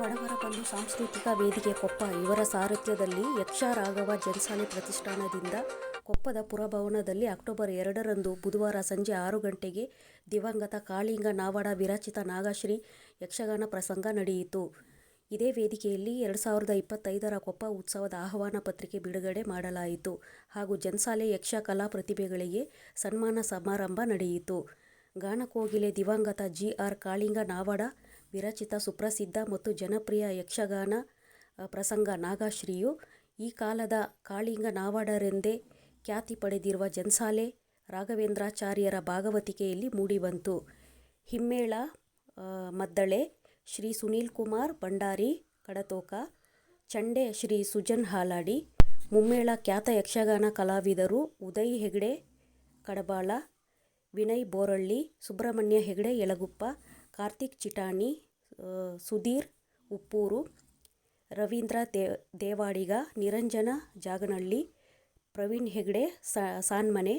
ಬಡವರ ಬಂಧು ಸಾಂಸ್ಕೃತಿಕ ವೇದಿಕೆ ಕೊಪ್ಪ, ಇವರ ಸಾರಥ್ಯದಲ್ಲಿ ಯಕ್ಷ ರಾಘವ ಪ್ರತಿಷ್ಠಾನದಿಂದ ಕೊಪ್ಪದ ಪುರಭವನದಲ್ಲಿ ಅಕ್ಟೋಬರ್ ಎರಡರಂದು ಬುಧವಾರ ಸಂಜೆ ಆರು ಗಂಟೆಗೆ ದಿವಂಗತ ಕಾಳಿಂಗ ನಾವಾಡ ವಿರಚಿತ ನಾಗಶ್ರೀ ಯಕ್ಷಗಾನ ಪ್ರಸಂಗ ನಡೆಯಿತು. ಇದೇ ವೇದಿಕೆಯಲ್ಲಿ ಎರಡು ಸಾವಿರದ ಇಪ್ಪತ್ತೈದರ ಕೊಪ್ಪ ಉತ್ಸವದ ಆಹ್ವಾನ ಪತ್ರಿಕೆ ಬಿಡುಗಡೆ ಮಾಡಲಾಯಿತು ಹಾಗೂ ಜನ್ಸಾಲೆ ಯಕ್ಷ ಕಲಾ ಪ್ರತಿಭೆಗಳಿಗೆ ಸನ್ಮಾನ ಸಮಾರಂಭ ನಡೆಯಿತು. ಗಾನಕೋಗಿಲೆ ದಿವಂಗತ ಜಿ. ಆರ್. ಕಾಳಿಂಗ ನಾವಡ, ವಿರಚಿತ ಸುಪ್ರಸಿದ್ಧ ಮತ್ತು ಜನಪ್ರಿಯ ಯಕ್ಷಗಾನ ಪ್ರಸಂಗ ನಾಗಶ್ರೀಯು ಈ ಕಾಲದ ಕಾಳಿಂಗ ನಾವಾಡರೆಂದೇ ಖ್ಯಾತಿ ಪಡೆದಿರುವ ಜನ್ಸಾಲೆ ರಾಘವೇಂದ್ರಾಚಾರ್ಯರ ಭಾಗವತಿಕೆಯಲ್ಲಿ ಮೂಡಿಬಂತು. ಹಿಮ್ಮೇಳ ಮದ್ದಳೆ ಶ್ರೀ ಸುನೀಲ್ ಕುಮಾರ್, ಭಂಡಾರಿ, ಕಡತೋಕ, ಚಂಡೆ ಶ್ರೀ ಸುಜನ್ ಹಾಲಾಡಿ, ಮುಮ್ಮೇಳ ಖ್ಯಾತ ಯಕ್ಷಗಾನ ಕಲಾವಿದರು ಉದಯ್ ಹೆಗ್ಡೆ, ಕಡಬಾಳ, ವಿನಯ್ ಬೋರಳ್ಳಿ, ಸುಬ್ರಹ್ಮಣ್ಯ ಹೆಗ್ಡೆ, ಯಲಗುಪ್ಪ, ಕಾರ್ತಿಕ್ ಚಿಟಾಣಿ ಸುಧೀರ್ ಉಪ್ಪೂರು, ರವೀಂದ್ರ ದೇ, ದೇವಾಡಿಗ, ನಿರಂಜನ ಜಾಗನಹಳ್ಳಿ, ಪ್ರವೀಣ್ ಹೆಗ್ಡೆ ಸಾನ್ಮನೆ,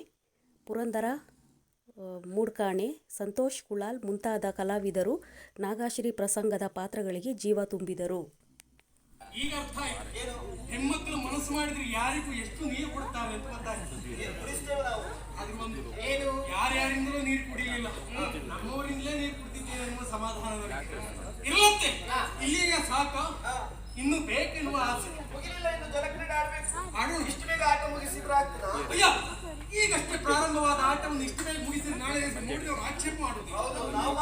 ಪುರಂದರ ಮೂಡ್ಕಾಣೆ ಸಂತೋಷ್ ಕುಳಾಲ್ ಮುಂತಾದ ಕಲಾವಿದರು ನಾಗಾಶ್ರೀ ಪ್ರಸಂಗದ ಪಾತ್ರಗಳಿಗೆ ಜೀವ ತುಂಬಿದರು. ಈಗ ಅರ್ಥ ಆಯ್ತು. ಹೆಣ್ಮಕ್ಳು ಮನಸ್ಸು ಮಾಡಿದ್ರೆ ಯಾರಿಗೂ ಎಷ್ಟು ನೀರು ಕೊಡ್ತಾರೆ ಅಂತ ಗೊತ್ತಾಗ್ತದೆ ಅದು ಒಂದು. ಏನು? ಯಾರ್ಯಾರಿಂದಲೂ ನೀರು ಕುಡಿಲಿಲ್ಲ. ನಮ್ಮವರಿಂದಲೇ ನೀರು ಕುಡಿದಿದ್ದೇವೆ ಎನ್ನುವ ಸಮಾಧಾನ. ಇಲ್ಲಂತೆ ಇಲ್ಲಿಗ ಸಾಕ. ಇನ್ನು ಬೇಕೆನ್ನುವ ಆಸೆ. ಮುಗಿಲಿಲ್ಲ ಇನ್ನು ಜಲಕ್ರೀಡೆ ಆಡ್ಬೇಕು. ಆಡೋಣ ಇಷ್ಟು ಬೇಗ ಆಟ ಮುಗಿಸಿದ್ರೆ ಆಗ್ತದ? ಅಯ್ಯ. ಈಗಷ್ಟೇ ಪ್ರಾರಂಭವಾದ ಆಟವನ್ನು ಇಷ್ಟು ಬೇಗ ನಾಳೆ ನಾಳೆ ನೋಡಿದವರು ಆಕ್ಷೇಪ ಮಾಡುದು. ಹೌದು ನಾವು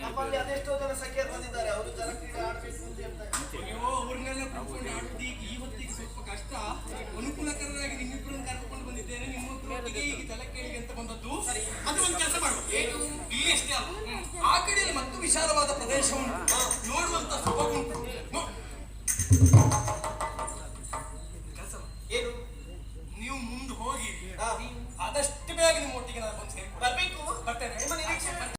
ನಮ್ಮಲ್ಲಿ ಅದೆಷ್ಟೋ ಜನ ಸಖಿಯರು ಬಂದಿದ್ದಾರೆ. ಅವರು ಜನಕ್ರೀಡೆ ಆಡ್ಬೇಕು ಅಂತ ಹೇಳ್ತಾರೆ ಅಯ್ಯೋ ಅವ್ರನ್ನೆಲ್ಲ ಕೂತ್ಕೊಂಡು ಆಡುವುದು ಈಗ ಈ ಸ್ವಲ್ಪ ಕಷ್ಟ. ಅನುಕೂಲಕರಾಗಿ ನಿಮ್ಮಿಬ್ಬರನ್ನು ಕರ್ಕೊಂಡು ಬಂದಿದ್ದೇನೆ. ನಿಮ್ಮೊಬ್ಬರೊಟ್ಟಿಗೆ ಈಗ ಜಲಕ್ಕೇಳಿಗೆ ಅಂತ ಬಂದದ್ದು. ಅದು ಒಂದು ಕೆಲಸ ಮಾಡು ಏನು? ಇಲ್ಲಿ ಅಷ್ಟೇ ಅಲ್ಲ. ಆ ಕಡೆಯಲ್ಲಿ ಮತ್ತು ವಿಶಾಲವಾದ ಪ್ರದೇಶ ಉಂಟು ನೋಡುವಂತ ಸೊಬಗುಂಟು ನೋ- ಖಂಡಿತವಾಗಿ ನಿಮ್ಮೊಟ್ಟಿಗೆ ನಾನು ಬಂದು ಬರಬೇಕು ಬರ್ತೇನೆ. ನಿಮ್ಮ ನಿರೀಕ್ಷೆ